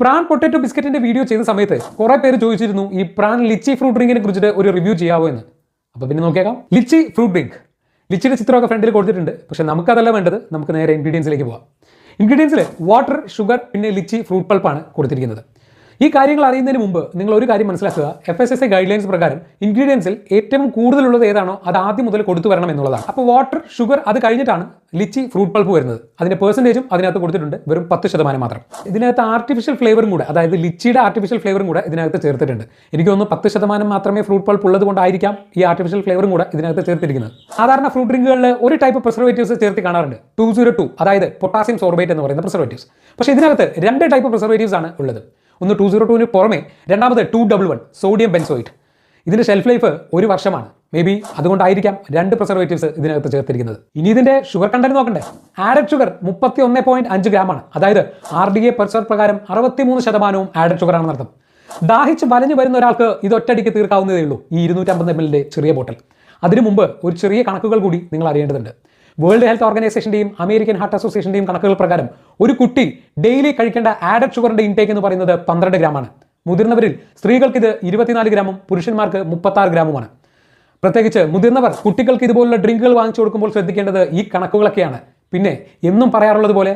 PRAN potato ബിസ്ക്കറ്റിന്റെ video ചെയ്യുന്ന സമയത്ത് കുറെ പേര് ചോദിച്ചിരുന്നു ഈ പ്രാൻ ലിച്ചി ഫ്രൂട്ട് ഡ്രിങ്കിനെ കുറിച്ചിട്ട് ഒരു റിവ്യൂ ചെയ്യാവോ എന്ന്? അപ്പോൾ പിന്നെ നോക്കിയേക്കാം. ലിച്ചി ഫ്രൂട്ട് ഡ്രിങ്ക് ലിച്ചിയുടെ ചിത്രമൊക്കെ ഫ്രണ്ടിൽ കൊടുത്തിട്ടുണ്ട്. പക്ഷെ നമുക്കതല്ല വേണ്ടത്. നമുക്ക് നേരെ ഇൻഗ്രീഡിയൻസിലേക്ക് പോവാം. ഇൻഗ്രീഡിയൻസിൽ വാട്ടർ ഷുഗർ പിന്നെ ലിച്ചി ഫ്രൂട്ട് പൾപ്പാണ് കൊടുത്തിരിക്കുന്നത്. ഈ കാര്യങ്ങൾ അറിയുന്നതിന് മുമ്പ് നിങ്ങൾ ഒരു കാര്യം മനസ്സിലാക്കുക. F S S A guidelines പ്രകാരം ഇൻഗ്രീഡിയൻസിൽ ഏറ്റവും കൂടുതലുള്ളത് ഏതാണോ അത് ആദ്യം മുതൽ കൊടുത്തു വരണം എന്നുള്ളതാണ്. അപ്പോൾ വാട്ടർ ഷുഗർ അത് കഴിഞ്ഞിട്ടാണ് ലിച്ചി ഫ്രൂട്ട് പൾപ്പ് വരുന്നത്. അതിന്റെ പെർസെന്റേജും അതിനകത്ത് കൊടുത്തിട്ടുണ്ട്. വെറും പത്ത് ശതമാനം മാത്രം. ഇതിനകത്ത് ആർട്ടിഫിഷ്യൽ ഫ്ലേവറും കൂടെ അതായത് ലിച്ചിയുടെ ആർട്ടിഫിഷ്യൽ ഫ്ലേവറും കൂടെ ഇതിനകത്ത് ചേർത്തിട്ടുണ്ട്. എനിക്ക് തോന്നുന്നു പത്ത് ശതമാനം മാത്രമേ ഫ്രൂട്ട് പൾപ്പ് ഉള്ളത് കൊണ്ടായിരിക്കാം ഈ ആർട്ടിഫിഷ്യൽ ഫ്ലേവറും കൂടെ ഇതിനകത്ത് ചേർത്തിരിക്കുന്നത്. സാധാരണ ഫ്രൂട്ട് ഡ്രിങ്കുകളിൽ ഒരു ടൈപ്പ് പ്രിസർവേറ്റീവ്സ് ചേർത്ത് കാണാറുണ്ട്. ടു സീറോ ടു അതായത് പൊട്ടാസ്യം സോർബേറ്റ് എന്ന് പറയുന്ന പ്രിസർവേറ്റീവ്സ് പക്ഷേ ഇതിനകത്ത് രണ്ട് ടൈപ്പ് പ്രിസർവേറ്റീവ്സ് ആണ് ഉള്ളത്. ഒന്ന് ടു സീറോ ടുവിന് പുറമെ രണ്ടാമത് two double one sodium benzoate ഇതിന്റെ ഷെൽഫ് ലൈഫ് ഒരു വർഷമാണ്. മേ ബി അതുകൊണ്ടായിരിക്കാം രണ്ട് പ്രിസർവേറ്റീവ്സ് ഇതിനകത്ത് ചേർത്തിരിക്കുന്നത്. ഇനി ഇതിന്റെ ഷുഗർ കണ്ടന്റ് നോക്കണ്ടേ? ആഡഡ് ഷുഗർ മുപ്പത്തി ഒന്ന് പോയിന്റ് അഞ്ച് ഗ്രാം ആണ് അതായത് ആർ ഡി എ പെർസർ പ്രകാരം അറുപത്തിമൂന്ന് ശതമാനവും ആഡഡ് ഷുഗർ ആണെന്ന് അർത്ഥം. ദാഹിച്ച് വലഞ്ഞു വരുന്ന ഒരാൾക്ക് ഇത് ഒറ്റയടിക്ക് തീർക്കാവുന്നതേ ഉള്ളൂ. ഈ ഇരുന്നൂറ്റമ്പത് എം എല്ലിന്റെ ചെറിയ ബോട്ടൽ അതിനു മുമ്പ് ഒരു ചെറിയ കണക്കുകൾ കൂടി നിങ്ങൾ അറിയേണ്ടതുണ്ട്. വേൾഡ് ഹെൽത്ത് ഓർഗനൈസേഷന്റെയും അമേരിക്കൻ ഹാർട്ട് അസോസിയേഷന്റെയും കണക്കുകൾ പ്രകാരം ഒരു കുട്ടി ഡെയിലി കഴിക്കേണ്ട ആഡഡ് ഷുഗറിന്റെ ഇൻടേക്ക് എന്ന് പറയുന്നത് പന്ത്രണ്ട് ഗ്രാമാണ്. മുതിർന്നവരിൽ സ്ത്രീകൾക്ക് ഇത് ഇരുപത്തിനാല് ഗ്രാമും പുരുഷന്മാർക്ക് മുപ്പത്താറ് ഗ്രാമുമാണ്. പ്രത്യേകിച്ച് മുതിർന്നവർ കുട്ടികൾക്ക് ഇതുപോലുള്ള ഡ്രിങ്കുകൾ വാങ്ങിച്ചു കൊടുക്കുമ്പോൾ ശ്രദ്ധിക്കേണ്ടത് ഈ കണക്കുകളൊക്കെയാണ്. പിന്നെ എന്നും പറയാറുള്ളത് പോലെ